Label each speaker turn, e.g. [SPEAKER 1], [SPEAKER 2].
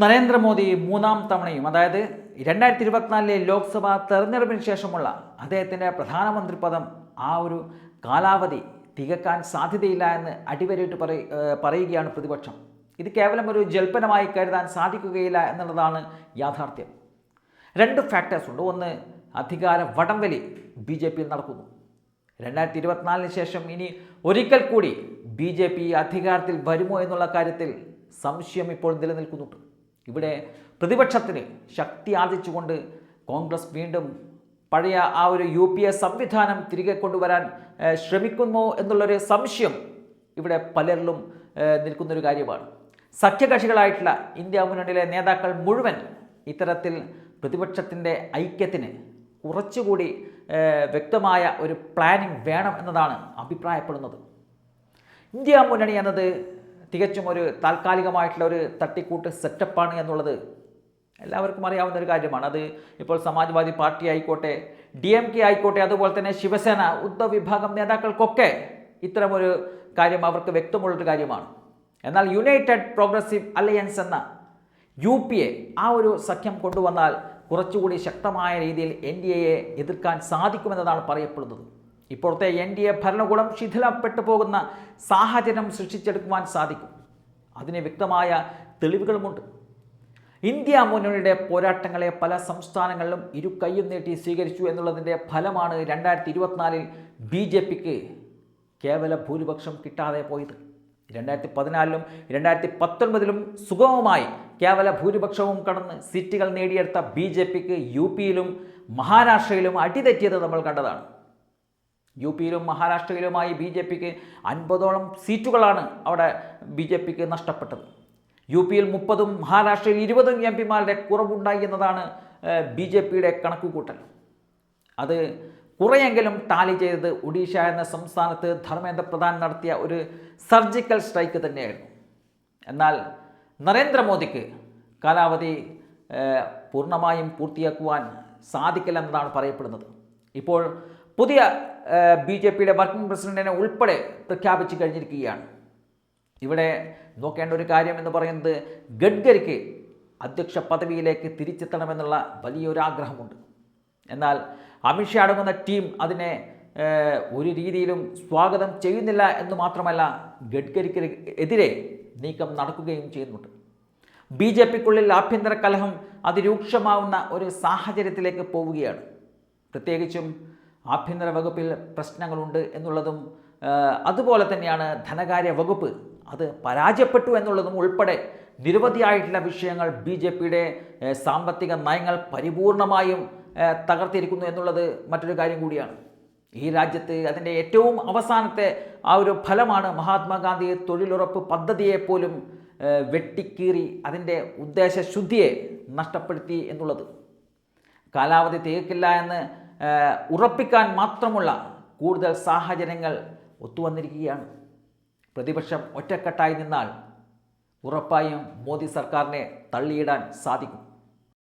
[SPEAKER 1] നരേന്ദ്രമോദി മൂന്നാം തവണയും അതായത് രണ്ടായിരത്തി ഇരുപത്തിനാലിലെ ലോക്സഭാ തെരഞ്ഞെടുപ്പിന് ശേഷമുള്ള അദ്ദേഹത്തിന്റെ പ്രധാനമന്ത്രി പദം ആ ഒരു കാലാവധി തികക്കാൻ സാധ്യതയില്ല എന്ന് അടിവരയിട്ട് പറയ പറയുകയാണ് പ്രതിപക്ഷം. ഇത് കേവലം ഒരു ജൽപ്പനമായി കരുതാൻ സാധിക്കുകയില്ല എന്നുള്ളതാണ് യാഥാർത്ഥ്യം. രണ്ട് ഫാക്ടേഴ്സ് ഉണ്ട്. ഒന്ന് അധികാര വടംവലി ബി ജെ പിയിൽ നടക്കുന്നു. രണ്ടായിരത്തി ഇരുപത്തിനാലിന് ശേഷം ഇനി ഒരിക്കൽ കൂടി ബി ജെ പി അധികാരത്തിൽ വരുമോ എന്നുള്ള കാര്യത്തിൽ സംശയം ഇപ്പോൾ നിലനിൽക്കുന്നുണ്ട്. ഇവിടെ പ്രതിപക്ഷത്തിന് ശക്തി ആർജിച്ചുകൊണ്ട് കോൺഗ്രസ് വീണ്ടും പഴയ ആ ഒരു യു പി എ സംവിധാനം തിരികെ കൊണ്ടുവരാൻ ശ്രമിക്കുമോ എന്നുള്ളൊരു സംശയം ഇവിടെ പലരിലും നിൽക്കുന്നൊരു കാര്യമാണ്. സഖ്യകക്ഷികളായിട്ടുള്ള ഇന്ത്യ മുന്നണിയിലെ നേതാക്കൾ മുഴുവൻ ഇത്തരത്തിൽ പ്രതിപക്ഷത്തിന്റെ ഐക്യത്തിന് കുറച്ചുകൂടി വ്യക്തമായ ഒരു പ്ലാനിംഗ് വേണം എന്നതാണ് അഭിപ്രായപ്പെടുന്നത്. ഇന്ത്യ മുന്നണി എന്നത് തികച്ചും ഒരു താൽക്കാലികമായിട്ടുള്ള ഒരു തട്ടിക്കൂട്ട് സെറ്റപ്പാണ് എന്നുള്ളത് എല്ലാവർക്കും അറിയാവുന്ന ഒരു കാര്യമാണ്. അത് ഇപ്പോൾ സമാജ്വാദി പാർട്ടി ആയിക്കോട്ടെ ഡി എം കെ ആയിക്കോട്ടെ അതുപോലെ തന്നെ ശിവസേന ഉദ്ധവ് വിഭാഗം നേതാക്കൾക്കൊക്കെ ഇത്തരമൊരു കാര്യം അവർക്ക് വ്യക്തമുള്ളൊരു കാര്യമാണ്. എന്നാൽ യുണൈറ്റഡ് പ്രോഗ്രസീവ് അലയൻസ് എന്ന യു പി എ ആ ഒരു സഖ്യം കൊണ്ടുവന്നാൽ കുറച്ചുകൂടി ശക്തമായ രീതിയിൽ എൻ ഡി എയെ എതിർക്കാൻ സാധിക്കുമെന്നതാണ് പറയപ്പെടുന്നത്. ഇപ്പോഴത്തെ എൻ ഡി എ ഭരണകൂടം ശിഥിലപ്പെട്ടു പോകുന്ന സാഹചര്യം സൃഷ്ടിച്ചെടുക്കുവാൻ സാധിക്കും. അതിന് വ്യക്തമായ തെളിവുകളുമുണ്ട്. ഇന്ത്യ മുന്നണിയുടെ പോരാട്ടങ്ങളെ പല സംസ്ഥാനങ്ങളിലും ഇരു കൈയും നീട്ടി സ്വീകരിച്ചു എന്നുള്ളതിന്റെ ഫലമാണ് രണ്ടായിരത്തി ഇരുപത്തിനാലിൽ ബി ജെ പിക്ക് കേവല ഭൂരിപക്ഷം കിട്ടാതെ പോയത്. രണ്ടായിരത്തി പതിനാലിലും രണ്ടായിരത്തി പത്തൊൻപതിലും സുഗമമായി കേവല ഭൂരിപക്ഷവും കടന്ന് സീറ്റുകൾ നേടിയെടുത്ത ബി ജെ പിക്ക് യു പിയിലും മഹാരാഷ്ട്രയിലും അടിതെറ്റിയത് നമ്മൾ കണ്ടതാണ്. യു പിയിലും മഹാരാഷ്ട്രയിലുമായി ബി ജെ പിക്ക് അൻപതോളം സീറ്റുകളാണ് അവിടെ ബി ജെ പിക്ക് നഷ്ടപ്പെട്ടത്. യു പിയിൽ മുപ്പതും മഹാരാഷ്ട്രയിൽ ഇരുപതും എം പിമാരുടെ കുറവുണ്ടായി എന്നതാണ് ബി ജെ പിയുടെ കണക്കുകൂട്ടൽ. അത് കുറെയെങ്കിലും ടാലി ചെയ്തത് ഒഡീഷ എന്ന സംസ്ഥാനത്ത് ധർമ്മേന്ദ്ര പ്രധാൻ നടത്തിയ ഒരു സർജിക്കൽ സ്ട്രൈക്ക് തന്നെയായിരുന്നു. എന്നാൽ നരേന്ദ്രമോദിക്ക് കാലാവധി പൂർണമായും പൂർത്തിയാക്കുവാൻ സാധിക്കില്ലെന്നതാണ് പറയപ്പെടുന്നത്. ഇപ്പോൾ പുതിയ ബി ജെ പിയുടെ വർക്കിംഗ് പ്രസിഡന്റിനെ ഉൾപ്പെടെ പ്രഖ്യാപിച്ചു കഴിഞ്ഞിരിക്കുകയാണ്. ഇവിടെ നോക്കേണ്ട ഒരു കാര്യം എന്ന് പറയുന്നത് ഗഡ്കരിക്ക് അധ്യക്ഷ പദവിയിലേക്ക് തിരിച്ചെത്തണമെന്നുള്ള വലിയൊരു ആഗ്രഹമുണ്ട് എന്നാൽ അമിത്ഷാ അടങ്ങുന്ന ടീം അതിനെ ഒരു രീതിയിലും സ്വാഗതം ചെയ്യുന്നില്ല എന്ന് മാത്രമല്ല ഗഡ്കരിക്ക് എതിരെ നീക്കം നടക്കുകയും ചെയ്യുന്നുണ്ട്. ബി ജെ പിക്കുള്ളിൽ ആഭ്യന്തര കലഹം അതിരൂക്ഷമാവുന്ന ഒരു സാഹചര്യത്തിലേക്ക് പോവുകയാണ്. പ്രത്യേകിച്ചും ആഭ്യന്തര വകുപ്പിൽ പ്രശ്നങ്ങളുണ്ട് എന്നുള്ളതും അതുപോലെ തന്നെയാണ് ധനകാര്യ വകുപ്പ്. അത് പരാജയപ്പെട്ടു എന്നുള്ളതും ഉൾപ്പെടെ നിരവധിയായിട്ടുള്ള വിഷയങ്ങൾ ബി ജെ പിയുടെ സാമ്പത്തിക നയങ്ങൾ പരിപൂർണമായും തകർത്തിരിക്കുന്നു എന്നുള്ളത് മറ്റൊരു കാര്യം കൂടിയാണ്. ഈ രാജ്യത്ത് അതിന്റെ ഏറ്റവും അവസാനത്തെ ആ ഒരു ഫലമാണ് മഹാത്മാഗാന്ധി തൊഴിലുറപ്പ് പദ്ധതിയെപ്പോലും വെട്ടിക്കീറി അതിന്റെ ഉദ്ദേശശുദ്ധിയെ നഷ്ടപ്പെടുത്തി എന്നുള്ളത്. കാലാവധി തികക്കില്ല എന്ന് ഉറപ്പിക്കാൻ മാത്രമുള്ള കൂടുതൽ സാഹചര്യങ്ങൾ ഒത്തുവന്നിരിക്കുകയാണ്. പ്രതിപക്ഷം ഒറ്റക്കെട്ടായി നിന്നാൽ ഉറപ്പായും മോദി സർക്കാരിനെ തള്ളിയിടാൻ സാധിക്കും.